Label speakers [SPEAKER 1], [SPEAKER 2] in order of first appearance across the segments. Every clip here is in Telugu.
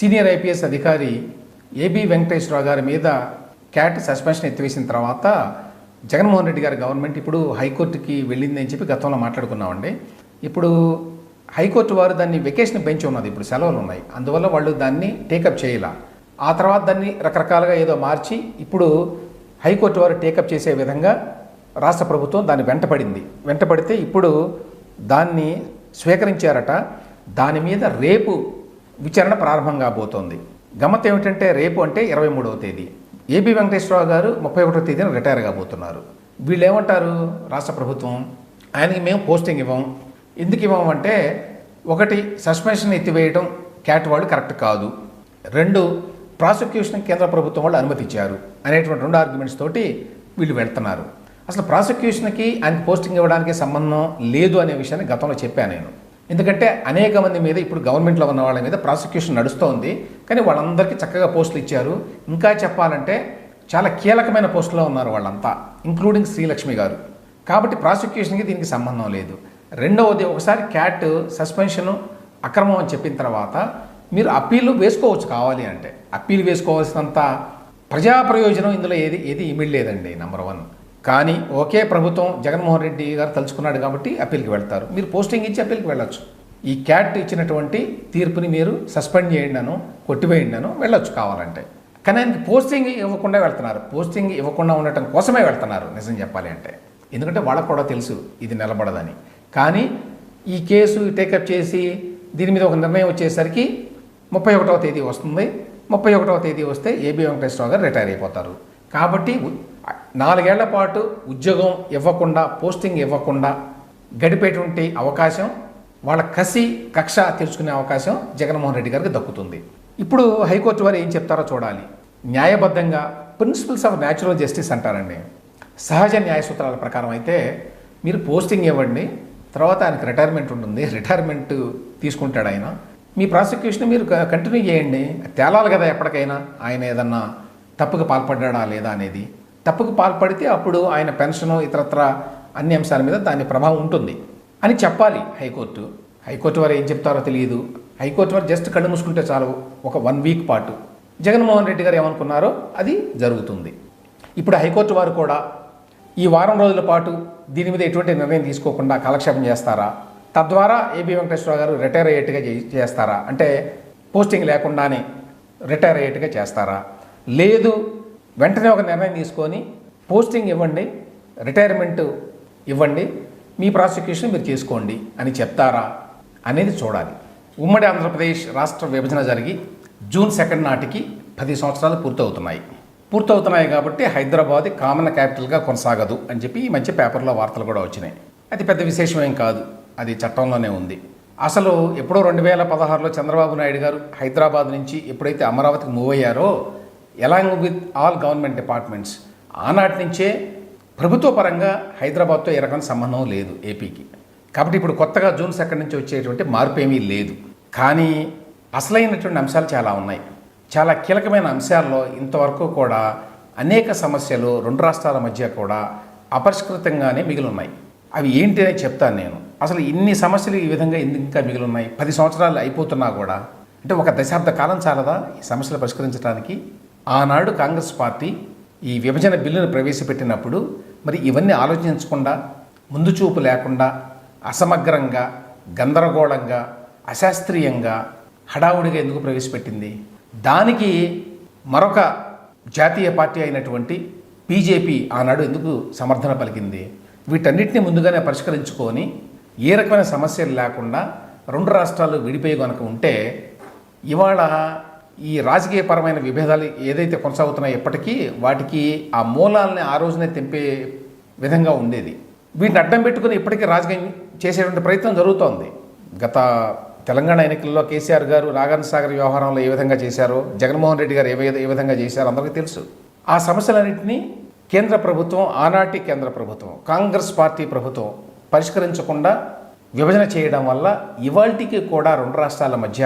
[SPEAKER 1] సీనియర్ ఐపీఎస్ అధికారి ఏబి వెంకటేశ్వరరావు గారి మీద క్యాట్ సస్పెన్షన్ ఎత్తివేసిన తర్వాత జగన్మోహన్ రెడ్డి గారి గవర్నమెంట్ ఇప్పుడు హైకోర్టుకి వెళ్ళిందని చెప్పి గతంలో మాట్లాడుకున్నామండి. ఇప్పుడు హైకోర్టు వారు దాన్ని వెకేషన్ బెంచ్ ఉన్నది ఇప్పుడు సెలవులు ఉన్నాయి. అందువల్ల వాళ్ళు దాన్ని టేకప్ చేయాల. ఆ తర్వాత దాన్ని రకరకాలుగా ఏదో మార్చి ఇప్పుడు హైకోర్టు వారు టేకప్ చేసే విధంగా రాష్ట్ర ప్రభుత్వం దాన్ని వెంటపడింది. వెంటపడితే ఇప్పుడు దాన్ని స్వీకరించారట. దాని మీద రేపు విచారణ ప్రారంభం కాబోతోంది. గమ్మత్ ఏమిటంటే రేపు అంటే ఇరవై మూడవ తేదీ. ఏబి వెంకటేశ్వరరావు గారు ముప్పై ఒకటో తేదీన రిటైర్ కాబోతున్నారు. వీళ్ళు ఏమంటారు రాష్ట్ర ప్రభుత్వం ఆయనకి మేము పోస్టింగ్ ఇవ్వం. ఎందుకు ఇవ్వమంటే ఒకటి సస్పెన్షన్ ఎత్తివేయడం క్యాట్ వాళ్ళు కరెక్ట్ కాదు. రెండు ప్రాసిక్యూషన్ కేంద్ర ప్రభుత్వం వాళ్ళు అనుమతి ఇచ్చారు అనేటువంటి రెండు ఆర్గ్యుమెంట్స్ తోటి వీళ్ళు వెళ్తున్నారు. అసలు ప్రాసిక్యూషన్కి ఆయన పోస్టింగ్ ఇవ్వడానికి సంబంధం లేదు అనే విషయాన్ని గతంలో చెప్పాను నేను. ఎందుకంటే అనేక మంది మీద ఇప్పుడు గవర్నమెంట్లో ఉన్న వాళ్ళ మీద ప్రాసిక్యూషన్ నడుస్తోంది. కానీ వాళ్ళందరికీ చక్కగా పోస్టులు ఇచ్చారు. ఇంకా చెప్పాలంటే చాలా కీలకమైన పోస్టులో ఉన్నారు వాళ్ళంతా ఇంక్లూడింగ్ శ్రీలక్ష్మి గారు. కాబట్టి ప్రాసిక్యూషన్కి దీనికి సంబంధం లేదు. రెండవది ఒకసారి క్యాట్ సస్పెన్షన్ అక్రమం అని చెప్పిన తర్వాత మీరు అప్పీలు వేసుకోవచ్చు కావాలి అంటే. అప్పీలు వేసుకోవాల్సినంత ప్రజా ప్రయోజనం ఇందులో ఏది ఏది ఇమిడి లేదండి నెంబర్ వన్ కానీ ఒకే ప్రభుత్వం జగన్మోహన్ రెడ్డి గారు తలుచుకున్నాడు కాబట్టి అప్పీల్కి వెళ్తారు. మీరు పోస్టింగ్ ఇచ్చి అప్పీల్కి వెళ్ళొచ్చు. ఈ క్యాట్ ఇచ్చినటువంటి తీర్పుని మీరు సస్పెండ్ చేయండి అను వెళ్ళొచ్చు కావాలంటే. కానీ ఆయనకి పోస్టింగ్ ఇవ్వకుండా వెళ్తున్నారు. పోస్టింగ్ ఇవ్వకుండా ఉండటం కోసమే వెళ్తున్నారు నిజం చెప్పాలి అంటే. ఎందుకంటే వాళ్ళకు కూడా తెలుసు ఇది నిలబడదని. కానీ ఈ కేసు టేకప్ చేసి దీని మీద ఒక నిర్ణయం వచ్చేసరికి ముప్పై ఒకటవ తేదీ వస్తుంది. ముప్పై ఒకటవ తేదీ వస్తే ఏబి వెంకటేశ్వరరావు గారు రిటైర్ అయిపోతారు. కాబట్టి నాలుగేళ్ళ పాటు ఉద్యోగం ఇవ్వకుండా పోస్టింగ్ ఇవ్వకుండా గడిపేటువంటి అవకాశం వాళ్ళ కసి కక్ష తెలుసుకునే అవకాశం జగన్మోహన్ రెడ్డి గారికి దక్కుతుంది. ఇప్పుడు హైకోర్టు వారు ఏం చెప్తారో చూడాలి. న్యాయబద్ధంగా ప్రిన్సిపల్స్ ఆఫ్ న్యాచురల్ జస్టిస్ అంటారండి. సహజ న్యాయ సూత్రాల ప్రకారం అయితే మీరు పోస్టింగ్ ఇవ్వండి తర్వాత ఆయనకు రిటైర్మెంట్ ఉంటుంది రిటైర్మెంట్ తీసుకుంటాడు ఆయన. మీ ప్రాసిక్యూషన్ మీరు కంటిన్యూ చేయండి. తేలాలి కదా ఎప్పటికైనా ఆయన ఏదన్నా తప్పుకు పాల్పడ్డా లేదా అనేది. తప్పుకు పాల్పడితే అప్పుడు ఆయన పెన్షన్ ఇతరత్ర అన్ని అంశాల మీద దాని ప్రభావం ఉంటుంది అని చెప్పాలి హైకోర్టు. హైకోర్టు వారు ఏం చెప్తారో తెలియదు. హైకోర్టు వారు జస్ట్ కళ్ళు మూసుకుంటే చాలు ఒక వన్ వీక్ పాటు. జగన్మోహన్ రెడ్డి గారు ఏమనుకున్నారో అది జరుగుతుంది. ఇప్పుడు హైకోర్టు వారు కూడా ఈ వారం రోజుల పాటు దీని మీద ఎటువంటి నిర్ణయం తీసుకోకుండా కాలక్షేపం చేస్తారా? తద్వారా ఏబి వెంకటేశ్వర గారు రిటైర్ అయ్యేట్టుగా చే- చేస్తారా? అంటే పోస్టింగ్ లేకుండానే రిటైర్ అయ్యేట్టుగా చేస్తారా? లేదు వెంటనే ఒక నిర్ణయం తీసుకొని పోస్టింగ్ ఇవ్వండి రిటైర్మెంట్ ఇవ్వండి మీ ప్రాసిక్యూషన్ మీరు చేసుకోండి అని చెప్తారా అనేది చూడాలి. ఉమ్మడి ఆంధ్రప్రదేశ్ రాష్ట్ర విభజన జరిగి జూన్ సెకండ్ నాటికి పది సంవత్సరాలు పూర్తవుతున్నాయి. పూర్తవుతున్నాయి కాబట్టి హైదరాబాద్ కామన్ క్యాపిటల్గా కొనసాగదు అని చెప్పి ఈ మధ్య పేపర్లో వార్తలు కూడా వచ్చినాయి. అది పెద్ద విశేషం ఏం కాదు అది చట్టంలోనే ఉంది. అసలు ఎప్పుడో రెండు వేల పదహారులో చంద్రబాబు నాయుడు గారు హైదరాబాద్ నుంచి ఎప్పుడైతే అమరావతికి మూవ్ అయ్యారో along with all government departments ఆనాటి నుంచే ప్రభుత్వ పరంగా హైదరాబాద్తో ఏ రకమైన సంబంధం లేదు ఏపీకి. కాబట్టి ఇప్పుడు కొత్తగా జూన్ సెకండ్ నుంచి వచ్చేటువంటి మార్పు ఏమీ లేదు. కానీ అసలైనటువంటి అంశాలు చాలా ఉన్నాయి. చాలా కీలకమైన అంశాల్లో ఇంతవరకు కూడా అనేక సమస్యలు రెండు రాష్ట్రాల మధ్య కూడా అపరిష్కృతంగానే మిగిలి ఉన్నాయి అవి ఏంటి అని చెప్తాను నేను. అసలు ఇన్ని సమస్యలు ఈ విధంగా ఇంకా మిగిలి ఉన్నాయి పది సంవత్సరాలు అయిపోతున్నా కూడా అంటే ఒక దశాబ్ద కాలం చాలదా ఈ సమస్యలు పరిష్కరించడానికి ఆనాడు కాంగ్రెస్ పార్టీ ఈ విభజన బిల్లును ప్రవేశపెట్టినప్పుడు మరి ఇవన్నీ ఆలోచించకుండా ముందు చూపు లేకుండా అసమగ్రంగా గందరగోళంగా అశాస్త్రీయంగా హడావుడిగా ఎందుకు ప్రవేశపెట్టింది? దానికి మరొక జాతీయ పార్టీ అయినటువంటి బీజేపీ ఆనాడు ఎందుకు సమర్థన పలికింది? వీటన్నిటిని ముందుగానే పరిష్కరించుకొని ఏ రకమైన సమస్యలు లేకుండా రెండు రాష్ట్రాలు విడిపోయి కనుక ఉంటే ఇవాళ ఈ రాజకీయపరమైన విభేదాలు ఏదైతే కొనసాగుతున్నాయో ఎప్పటికీ వాటికి ఆ మూలాలని ఆ రోజునే తెంపే విధంగా ఉండేది. వీటిని అడ్డం పెట్టుకుని ఇప్పటికీ రాజకీయం చేసేటువంటి ప్రయత్నం జరుగుతోంది. గత తెలంగాణ ఎన్నికల్లో కేసీఆర్ గారు నాగార్జున సాగర్ వ్యవహారంలో ఏ విధంగా చేశారో జగన్మోహన్ రెడ్డి గారు ఏ ఏ విధంగా చేశారో అందరికీ తెలుసు. ఆ సమస్యలన్నింటినీ కేంద్ర ప్రభుత్వం ఆనాటి కేంద్ర ప్రభుత్వం కాంగ్రెస్ పార్టీ ప్రభుత్వం పరిష్కరించకుండా విభజన చేయడం వల్ల ఇవాల్టికి కూడా రెండు రాష్ట్రాల మధ్య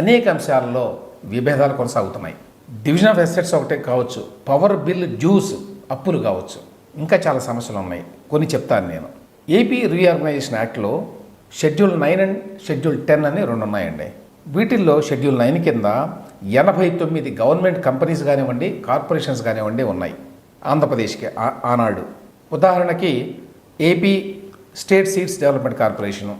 [SPEAKER 1] అనేక అంశాల్లో విభేదాలు కొనసాగుతున్నాయి. డివిజన్ ఆఫ్ ఎస్టేట్స్ ఒకటే కావచ్చు పవర్ బిల్ డ్యూస్ అప్పులు కావచ్చు. ఇంకా చాలా సమస్యలు ఉన్నాయి. కొన్ని చెప్తాను నేను. ఏపీ రీఆర్గనైజేషన్ యాక్ట్లో schedule nine and schedule ten అని రెండు ఉన్నాయండి. వీటిల్లో షెడ్యూల్ నైన్ కింద ఎనభై తొమ్మిది గవర్నమెంట్ కంపెనీస్ కానివ్వండి కార్పొరేషన్స్ కానివ్వండి ఉన్నాయి. ఆంధ్రప్రదేశ్కి ఆ- ఆనాడు. ఉదాహరణకి AP state seeds development corporation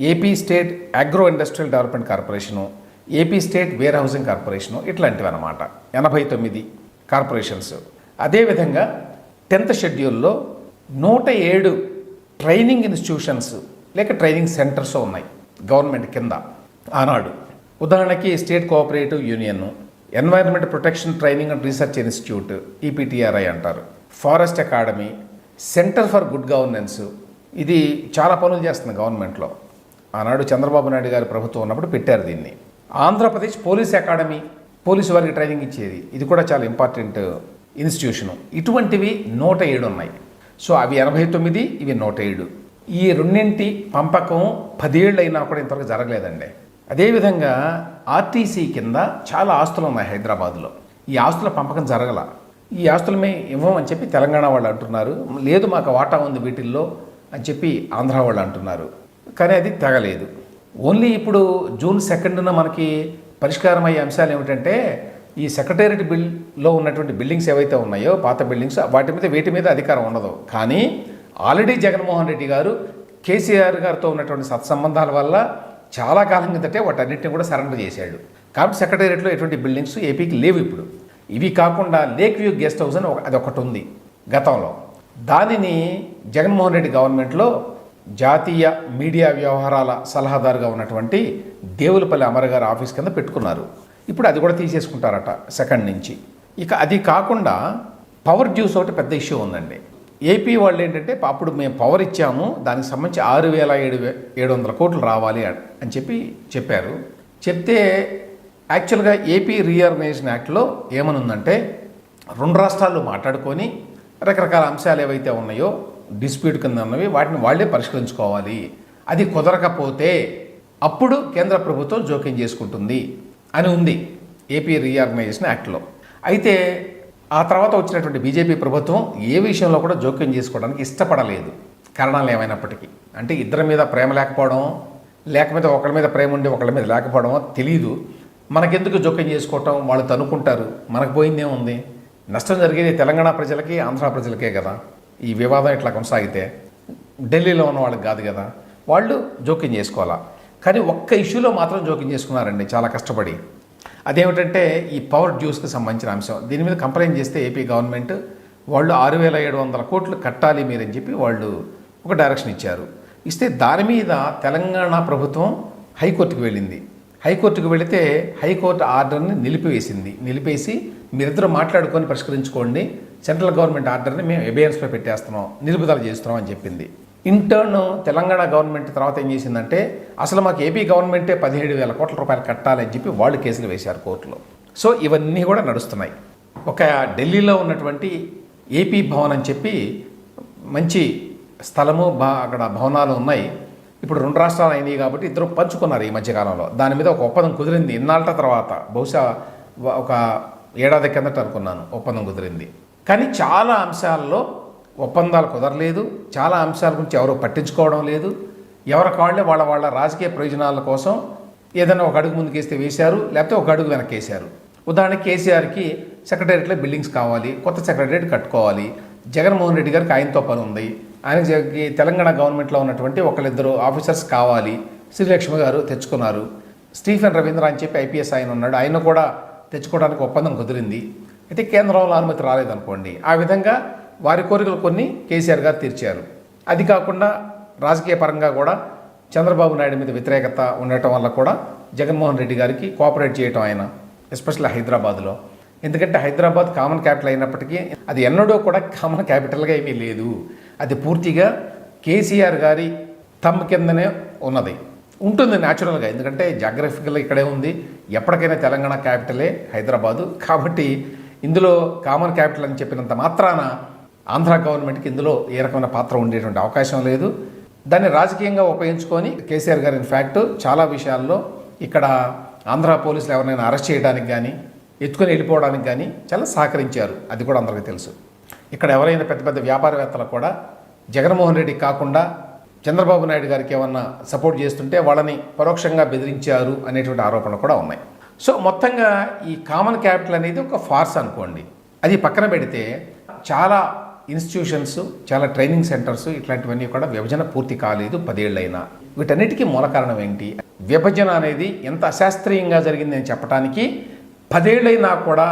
[SPEAKER 1] AP state agro industrial development corporation AP state warehousing corporation ఇట్లాంటివి అనమాట ఎనభై తొమ్మిది కార్పొరేషన్స్ అదేవిధంగా టెన్త్ షెడ్యూల్లో నూట ఏడు ట్రైనింగ్ ఇన్స్టిట్యూషన్స్ లేక ట్రైనింగ్ సెంటర్స్ ఉన్నాయి గవర్నమెంట్ కింద ఆనాడు. ఉదాహరణకి state cooperative union environment protection training and research institute EPTRI అంటారు. Forest academy centre for good governance ఇది చాలా పనులు చేస్తుంది గవర్నమెంట్లో. ఆనాడు చంద్రబాబు నాయుడు గారి ప్రభుత్వం ఉన్నప్పుడు పెట్టారు దీన్ని. ఆంధ్రప్రదేశ్ పోలీస్ అకాడమీ పోలీసు వారికి ట్రైనింగ్ ఇచ్చేది. ఇది కూడా చాలా ఇంపార్టెంట్ ఇన్స్టిట్యూషను. ఇటువంటివి నూట ఏడు ఉన్నాయి. సో అవి ఎనభై తొమ్మిది ఇవి నూట ఏడు. ఈ రెండింటి పంపకం పదేళ్ళు అయినా కూడా ఇంతవరకు జరగలేదండి. అదేవిధంగా ఆర్టీసీ కింద చాలా ఆస్తులు ఉన్నాయి హైదరాబాద్లో. ఈ ఆస్తుల పంపకం జరగల. ఈ ఆస్తులు మేము ఇవ్వమని చెప్పి తెలంగాణ వాళ్ళు అంటున్నారు. లేదు మాకు వాటా ఉంది వీటిల్లో అని చెప్పి ఆంధ్ర వాళ్ళు అంటున్నారు. కానీ అది తెగలేదు. ఓన్లీ ఇప్పుడు జూన్ సెకండ్న మనకి పరిష్కారం అయ్యే అంశాలు ఏమిటంటే ఈ సెక్రటేరియట్ బిల్లో ఉన్నటువంటి బిల్డింగ్స్ ఏవైతే ఉన్నాయో పాత బిల్డింగ్స్ వాటి మీద వీటి మీద అధికారం ఉండదు. కానీ ఆల్రెడీ జగన్మోహన్ రెడ్డి గారు కేసీఆర్ గారితో ఉన్నటువంటి సత్సంబంధాల వల్ల చాలా కాలం కిందటే వాటన్నిటిని కూడా సరెండర్ చేశాడు. కాబట్టి సెక్రటేరియట్లో ఎటువంటి బిల్డింగ్స్ ఏపీకి లేవు ఇప్పుడు. ఇవి కాకుండా లేక్ వ్యూ గెస్ట్ హౌస్ అని అది ఒకటి ఉంది గతంలో. దానిని జగన్మోహన్ రెడ్డి గవర్నమెంట్లో జాతీయ మీడియా వ్యవహారాల సలహాదారుగా ఉన్నటువంటి దేవులపల్లి అమరగారు ఆఫీస్ కింద పెట్టుకున్నారు. ఇప్పుడు అది కూడా తీసేసుకుంటారట సెకండ్ నుంచి. ఇక అది కాకుండా పవర్ డ్యూస్ ఒకటి పెద్ద ఇష్యూ ఉందండి. ఏపీ వాళ్ళు ఏంటంటే అప్పుడు మేము పవర్ ఇచ్చాము దానికి సంబంధించి ఆరు వేల ఏడు వే ఏడు వందల కోట్లు రావాలి అని అని చెప్పి చెప్పారు. చెప్తే యాక్చువల్గా ఏపీ రీఆర్గనైజేషన్ యాక్ట్లో ఏమనుందంటే రెండు రాష్ట్రాలు మాట్లాడుకొని రకరకాల అంశాలు ఏవైతే ఉన్నాయో డిస్ప్యూట్ కింద ఉన్నవి వాటిని వాళ్ళే పరిష్కరించుకోవాలి. అది కుదరకపోతే అప్పుడు కేంద్ర ప్రభుత్వం జోక్యం చేసుకుంటుంది అని ఉంది ఏపీ రీఆర్గనైజేషన్ యాక్ట్లో అయితే ఆ తర్వాత వచ్చినటువంటి బీజేపీ ప్రభుత్వం ఏ విషయంలో కూడా జోక్యం చేసుకోవడానికి ఇష్టపడలేదు. కారణాలు ఏమైనప్పటికీ. అంటే ఇద్దరి మీద ప్రేమ లేకపోవడం లేకపోతే ఒకళ్ళ మీద ప్రేమ ఉండి ఒకళ్ళ మీద లేకపోవడం తెలియదు మనకెందుకు జోక్యం చేసుకోవటం? వాళ్ళు తనుకుంటారు. మనకు పోయిందేముంది? నష్టం జరిగేది తెలంగాణ ప్రజలకి ఆంధ్ర ప్రజలకే కదా. ఈ వివాదం ఇట్లా కొనసాగితే ఢిల్లీలో ఉన్న వాళ్ళకి కాదు కదా వాళ్ళు జోక్యం చేసుకోవాలా? కానీ ఒక్క ఇష్యూలో మాత్రం జోక్యం చేసుకున్నారండి చాలా కష్టపడి. అదేమిటంటే ఈ పవర్ డ్యూస్కి సంబంధించిన అంశం. దీని మీద కంప్లైంట్ చేస్తే ఏపీ గవర్నమెంట్ వాళ్ళు ఆరు వేల ఏడు వందల కోట్లు కట్టాలి మీరని చెప్పి వాళ్ళు ఒక డైరెక్షన్ ఇచ్చారు. ఇస్తే దాని మీద తెలంగాణ ప్రభుత్వం హైకోర్టుకు వెళ్ళింది. హైకోర్టుకు వెళితే హైకోర్టు ఆర్డర్ని నిలిపివేసింది. నిలిపేసి మీరిద్దరు మాట్లాడుకొని పరిష్కరించుకోండి సెంట్రల్ గవర్నమెంట్ ఆర్డర్ని మేము ఎబియన్స్లో పెట్టేస్తున్నాం నిలుపుదల చేస్తున్నాం అని చెప్పింది. ఇంటర్న్ తెలంగాణ గవర్నమెంట్ తర్వాత ఏం చేసిందంటే అసలు మాకు ఏపీ గవర్నమెంటే పదిహేడు వేల కోట్ల రూపాయలు కట్టాలని చెప్పి వాళ్ళు కేసులు వేశారు కోర్టులో. సో ఇవన్నీ కూడా నడుస్తున్నాయి. ఒక ఢిల్లీలో ఉన్నటువంటి ఏపీ భవన్ అని చెప్పి మంచి స్థలము బా అక్కడ భవనాలు ఉన్నాయి. ఇప్పుడు రెండు రాష్ట్రాలు అయినాయి కాబట్టి ఇద్దరు పంచుకున్నారు ఈ మధ్యకాలంలో. దాని మీద ఒక ఒప్పందం కుదిరింది. ఇన్నాళ్ళ తర్వాత బహుశా ఒక ఏడాది కిందట అనుకున్నాను ఒప్పందం కుదిరింది. కానీ చాలా అంశాల్లో ఒప్పందాలు కుదరలేదు. చాలా అంశాల గురించి ఎవరు పట్టించుకోవడం లేదు. ఎవరి కాళ్ళే వాళ్ళ వాళ్ళ రాజకీయ ప్రయోజనాల కోసం ఏదైనా ఒక అడుగు ముందుకేస్తే వేశారు లేకపోతే ఒక అడుగు వెనకేశారు ఉదాహరణకి కేసీఆర్కి సెక్రటేరియట్లో బిల్డింగ్స్ కావాలి కొత్త సెక్రటేరియట్ కట్టుకోవాలి. జగన్మోహన్ రెడ్డి గారికి ఆయనతో పని ఉంది. ఆయనకి తెలంగాణ గవర్నమెంట్లో ఉన్నటువంటి ఒకళ్ళిద్దరు ఆఫీసర్స్ కావాలి. శ్రీలక్ష్మి గారు తెచ్చుకున్నారు. స్టీఫెన్ రవీంద్ర అని చెప్పి ఐపీఎస్ ఆయన ఉన్నాడు. ఆయన కూడా తెచ్చుకోవడానికి ఒప్పందం కుదిరింది. అయితే కేంద్రంలో అనుమతి రాలేదనుకోండి ఆ విధంగా వారి కోరికలు కొన్ని కేసీఆర్ గారు తీర్చారు. అది కాకుండా రాజకీయ పరంగా కూడా చంద్రబాబు నాయుడు మీద వ్యతిరేకత ఉండటం వల్ల కూడా జగన్మోహన్ రెడ్డి గారికి కోఆపరేట్ చేయటం ఆయన ఎస్పెషల్లీ హైదరాబాద్లో. ఎందుకంటే హైదరాబాద్ కామన్ క్యాపిటల్ అయినప్పటికీ అది ఎన్నడూ కూడా కామన్ క్యాపిటల్గా ఏమీ లేదు. అది పూర్తిగా కేసీఆర్ గారి తమ్ కిందనే ఉన్నది. ఉంటుంది న్యాచురల్గా ఎందుకంటే జాగ్రఫికల్ ఇక్కడే ఉంది. ఎప్పటికైనా తెలంగాణ క్యాపిటలే హైదరాబాదు. కాబట్టి ఇందులో కామన్ క్యాపిటల్ అని చెప్పినంత మాత్రాన ఆంధ్ర గవర్నమెంట్కి ఇందులో ఏ రకమైన పాత్ర ఉండేటువంటి అవకాశం లేదు. దాన్ని రాజకీయంగా ఉపయోగించుకొని కేసీఆర్ గారు ఇన్ఫ్యాక్ట్ చాలా విషయాల్లో ఇక్కడ ఆంధ్ర పోలీసులు ఎవరినైనా అరెస్ట్ చేయడానికి కానీ ఎత్తుకొని వెళ్ళిపోవడానికి కానీ చాలా సహకరించారు. అది కూడా అందరికీ తెలుసు. ఇక్కడ ఎవరైనా పెద్ద పెద్ద వ్యాపారవేత్తలు కూడా జగన్మోహన్ రెడ్డి కాకుండా చంద్రబాబు నాయుడు గారికి ఏమన్నా సపోర్ట్ చేస్తుంటే వాళ్ళని పరోక్షంగా బెదిరించారు అనేటువంటి ఆరోపణలు కూడా ఉన్నాయి. సో మొత్తంగా ఈ కామన్ క్యాపిటల్ అనేది ఒక ఫార్స్ అనుకోండి. అది పక్కన పెడితే చాలా ఇన్స్టిట్యూషన్స్ చాలా ట్రైనింగ్ సెంటర్స్ ఇట్లాంటివన్నీ కూడా విభజన పూర్తి కాలేదు పదేళ్ళైనా. వీటన్నిటికీ మూల కారణం ఏంటి? విభజన అనేది ఎంత అశాస్త్రీయంగా జరిగిందని చెప్పడానికి పదేళ్ళైనా కూడా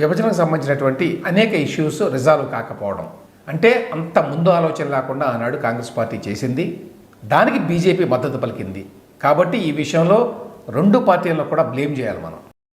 [SPEAKER 1] విభజనకు సంబంధించినటువంటి అనేక ఇష్యూస్ రిజాల్వ్ కాకపోవడం. అంటే అంత ముందు ఆలోచన లేకుండా ఆనాడు కాంగ్రెస్ పార్టీ చేసింది. దానికి బీజేపీ మద్దతు పలికింది. కాబట్టి ఈ విషయంలో రెండు పార్టీలను కూడా బ్లేమ్ చేయాలి మనం.